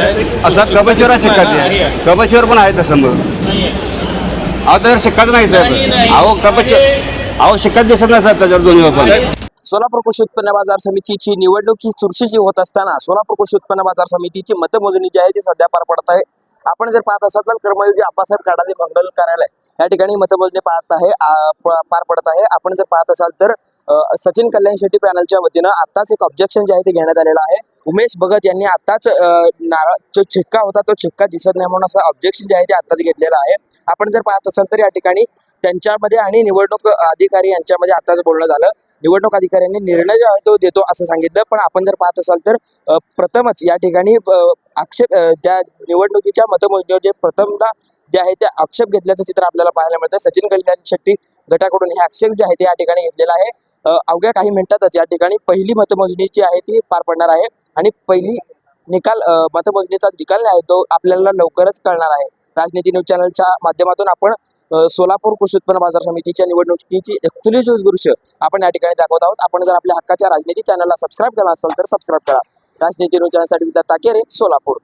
असा कबचेवर शिक्काचे कबचेवर पण आहे तसं मग. अहो तर शिक्काच नाही साहेब. अहो कबचे अहो शिक्काच दिसत नाही साहेब त्याच्यावर दोन्ही पण सोलापूर कृषी उत्पन्न बाजार समितीची निवडणूक ही चुरशीची होत असताना सोलापूर कृषी उत्पन्न बाजार समितीची मतमोजणी जी आहे ती सध्या पार पडत आहे. आपण जर पाहत असाल तर कर्मयोगी आप्पासाहेब काडाले मंगल कार्यालय या ठिकाणी मतमोजणी पाहत आहे पार पडत आहे. आपण जर पाहत असाल तर सचिन कल्याण शेट्टी पॅनलच्या वतीनं आताच एक ऑब्जेक्शन जे आहे ते घेण्यात आलेलं आहे. उमेश भगत यांनी आताच अ, नारळ जो छिक्का होता तो छिक्का दिसत नाही म्हणून असं ऑब्जेक्शन जे आहे ते आताच घेतलेलं आहे. आपण जर पाहत असाल तर या ठिकाणी त्यांच्यामध्ये आणि निवडणूक अधिकारी यांच्यामध्ये आताच बोलणं झालं. निवडणूक अधिकाऱ्यांनी निर्णय जो आहे तो देतो असं सांगितलं. पण आपण जर पाहत असाल तर प्रथमच या ठिकाणी आक्षेप त्या निवडणुकीच्या मतमोजणीवर जे प्रथमदा जे आहे ते आक्षेप घेतल्याचं चित्र आपल्याला पाहायला मिळतं. सचिन कल्याण शेट्टी गटाकडून हे आक्षेप जे आहे ते या ठिकाणी घेतलेला आहे. अवघ्या काही मिनिटातच या ठिकाणी पहिली मतमोजणी जी आहे ती पार पडणार आहे आणि पहिली निकाल मतमोजणीचा निकाल आहे तो आपल्याला लवकरच कळणार आहे. राजनीती न्यूज चॅनलच्या माध्यमातून आपण सोलापूर कृषी उत्पन्न बाजार समितीच्या निवडणुकीची एक्सक्लुझिव्ह दृश्य आपण या ठिकाणी दाखवत आहोत आपण जर आपल्या हक्काच्या राजनीती चॅनलला सबस्क्राईब केला असेल तर सबस्क्राईब करा. राजनीती न्यूज चॅनलसाठी विद्या ताकेरे सोलापूर.